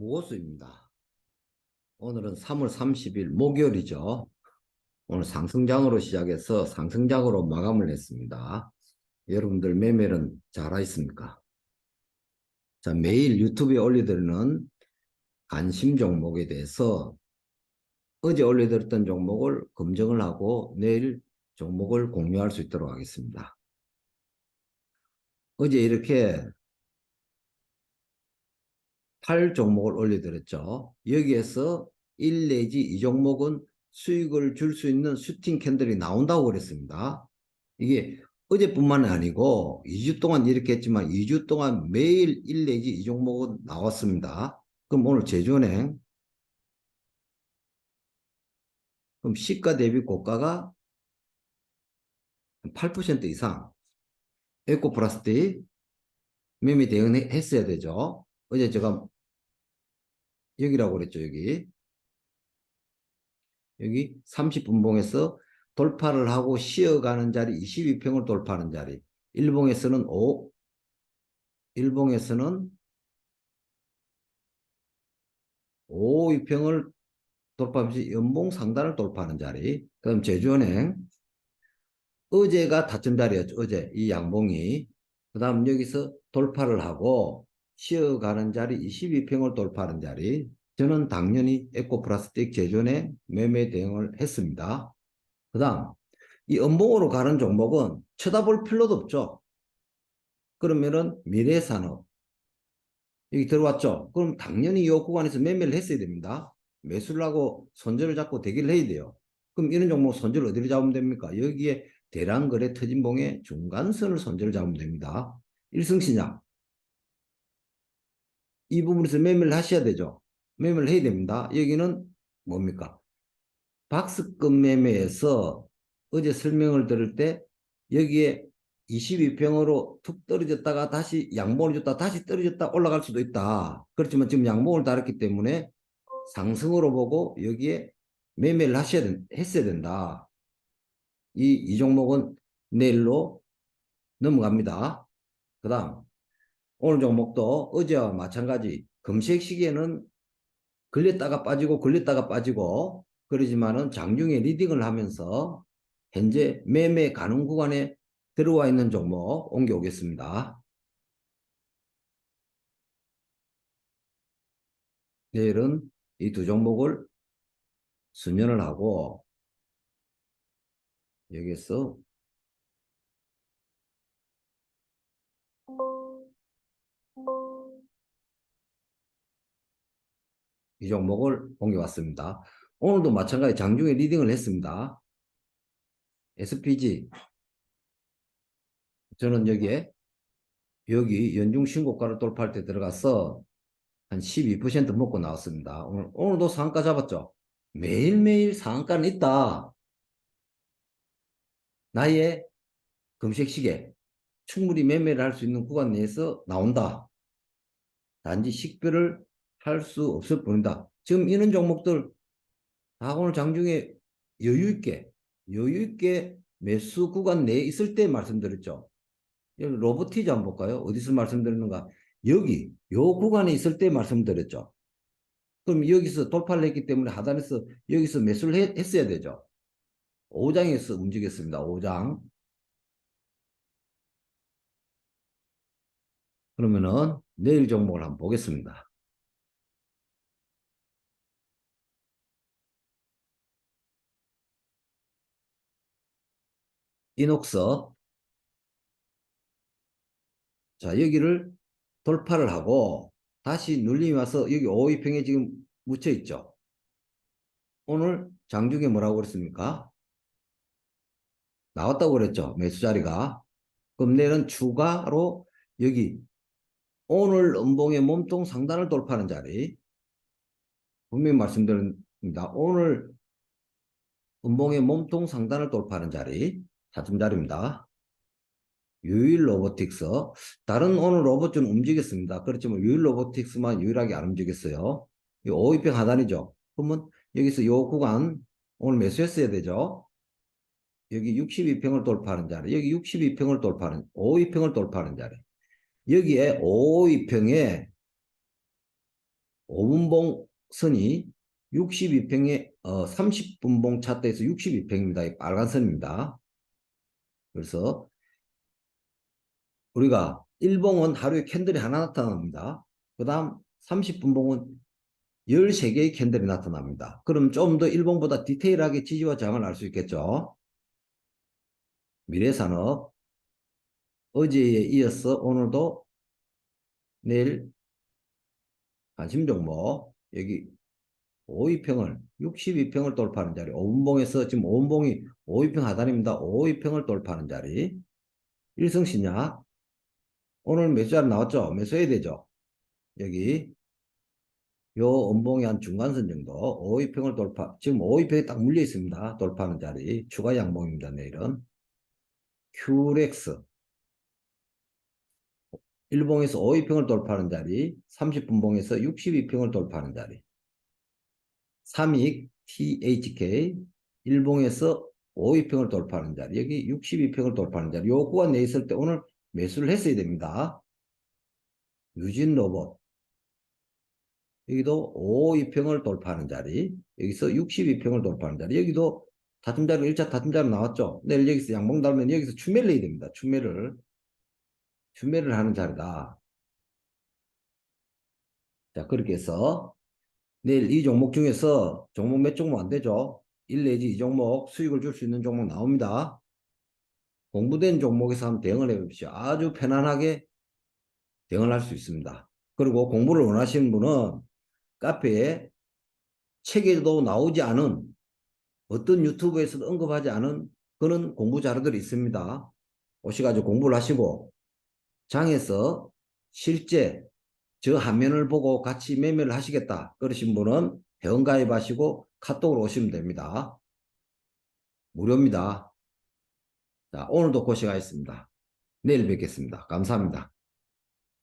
모호수입니다. 오늘은 3월 30일 목요일이죠. 오늘 상승장으로 시작해서 상승장으로 마감을 했습니다. 여러분들 매매는 잘하셨습니까? 자, 매일 유튜브에 올려드리는 관심 종목에 대해서 어제 올려드렸던 종목을 검증을 하고 내일 종목을 공유할 수 있도록 하겠습니다. 어제 이렇게 8 종목을 올려드렸죠. 여기에서 1 내지 2 종목은 수익을 줄 수 있는 슈팅 캔들이 나온다고 그랬습니다. 이게 어제뿐만 아니고 2주 동안 이렇게 했지만 2주 동안 매일 1 내지 2 종목은 나왔습니다. 그럼 오늘 제주은행 그럼 시가 대비 고가가 8% 이상 에코플라스틱 매매 대응했어야 되죠. 어제 제가 여기라고 그랬죠, 여기. 여기 30분봉에서 돌파를 하고 쉬어가는 자리 22평을 돌파하는 자리. 일봉에서는 5, 일봉에서는 5, 2평을 돌파하면서 연봉 상단을 돌파하는 자리. 그럼 제주은행 어제가 다점 자리였죠. 어제 이 양봉이. 그 다음 여기서 돌파를 하고 쉬어가는 자리 22평을 돌파하는 자리 저는 당연히 에코플라스틱 제존에 매매 대응을 했습니다. 그 다음 이 음봉으로 가는 종목은 쳐다볼 필요도 없죠. 그러면은 미래산업 여기 들어왔죠. 그럼 당연히 이 구간에서 매매를 했어야 됩니다. 매수를 하고 손절을 잡고 대기를 해야 돼요. 그럼 이런 종목 손절 어디를 잡으면 됩니까? 여기에 대량거래 터진봉의 중간선을 손절을 잡으면 됩니다. 일승신약 이 부분에서 매매를 하셔야 되죠. 매매를 해야 됩니다. 여기는 뭡니까? 박스급 매매에서 어제 설명을 들을 때 여기에 22평으로 툭 떨어졌다가 다시 양봉을 줬다 다시 떨어졌다 올라갈 수도 있다. 그렇지만 지금 양봉을 달았기 때문에 상승으로 보고 여기에 매매를 하셔야 된, 했어야 된다. 이, 이 종목은 내일로 넘어갑니다. 그 다음 오늘 종목도 어제와 마찬가지 금색 시기에는 걸렸다가 빠지고 걸렸다가 빠지고 그러지만은 장중에 리딩을 하면서 현재 매매 가능 구간에 들어와 있는 종목 옮겨오겠습니다. 내일은 이 두 종목을 수면을 하고 여기서 이 종목을 옮겨왔습니다. 오늘도 마찬가지 장중에 리딩을 했습니다. SPG 저는 여기에 여기 연중 신고가를 돌파할 때 들어가서 한 12% 먹고 나왔습니다. 오늘, 오늘도 상한가 잡았죠. 매일매일 상한가는 있다. 나의 금색시계 충분히 매매를 할 수 있는 구간 내에서 나온다. 단지 식별을 할 수 없을 뿐이다. 지금 이런 종목들 다 오늘 장중에 여유 있게 여유 있게 매수 구간 내에 있을 때 말씀드렸죠. 로보티즈 한번 볼까요? 어디서 말씀드렸는가? 여기 요 구간에 있을 때 말씀드렸죠. 그럼 여기서 돌파를 했기 때문에 하단에서 여기서 매수를 해, 했어야 되죠. 5장에서 움직였습니다. 5장. 그러면은 내일 종목을 한번 보겠습니다. 이녹서 자 여기를 돌파를 하고 다시 눌림이 와서 여기 5위평에 지금 묻혀 있죠. 오늘 장중에 뭐라고 그랬습니까? 나왔다고 그랬죠. 매수 자리가. 그럼 내일은 추가로 여기 오늘 음봉의 몸통 상단을 돌파하는 자리. 분명히 말씀드립니다. 오늘 음봉의 몸통 상단을 돌파하는 자리. 사점 자리입니다. 유일 로보틱스. 다른 오늘 로봇은 움직였습니다. 그렇지만 유일 로보틱스만 유일하게 안 움직였어요. 이 5위평 하단이죠. 그러면 여기서 요 구간 오늘 매수했어야 되죠. 여기 62평을 돌파하는 자리, 여기 62평을 돌파하는, 5위평을 돌파하는 자리. 여기에 5위평에 5분봉 선이 62평에 어, 30분봉 차트에서 62평입니다. 빨간 선입니다. 그래서 우리가 1봉은 하루에 캔들이 하나 나타납니다. 그 다음 30분봉은 13개의 캔들이 나타납니다. 그럼 좀 더 1봉보다 디테일하게 지지와 저항을 알 수 있겠죠. 미래산업 어제에 이어서 오늘도 내일 관심 종목 여기 5위평을 62평을 돌파하는 자리 5분봉에서 지금 5분봉이 5위평 하단입니다. 5위평을 돌파하는 자리 일성신약 오늘 매수자리 나왔죠? 매수해야 되죠? 여기 요 음봉이 한 중간선 정도 5위평을 돌파 지금 5위평에 딱 물려 있습니다. 돌파하는 자리 추가 양봉입니다. 내일은 큐렉스 일봉에서 5위평을 돌파하는 자리 30분봉에서 62평을 돌파하는 자리 3익 THK 일봉에서 5위평을 돌파하는 자리 여기 62평을 돌파하는 자리 요 구간 내 있을 때 오늘 매수를 했어야 됩니다. 유진 로봇 여기도 5위평을 돌파하는 자리 여기서 62평을 돌파하는 자리 여기도 다tum자리 1차 다tum자리 나왔죠. 내일 여기서 양봉 달면 여기서 추매를 해야 됩니다. 추매를 추매를 하는 자리다. 자 그렇게 해서 내일 이 종목 중에서 종목 몇 종목 안 되죠. 1 내지 2 종목 수익을 줄 수 있는 종목 나옵니다. 공부된 종목에서 한번 대응을 해보십시오. 아주 편안하게 대응을 할 수 있습니다. 그리고 공부를 원하시는 분은 카페에 책에도 나오지 않은 어떤 유튜브에서도 언급하지 않은 그런 공부 자료들이 있습니다. 오셔가지고 공부를 하시고 장에서 실제 저 화면을 보고 같이 매매를 하시겠다 그러신 분은 회원 가입하시고 카톡으로 오시면 됩니다. 무료입니다. 자, 오늘도 고생하셨습니다. 내일 뵙겠습니다. 감사합니다.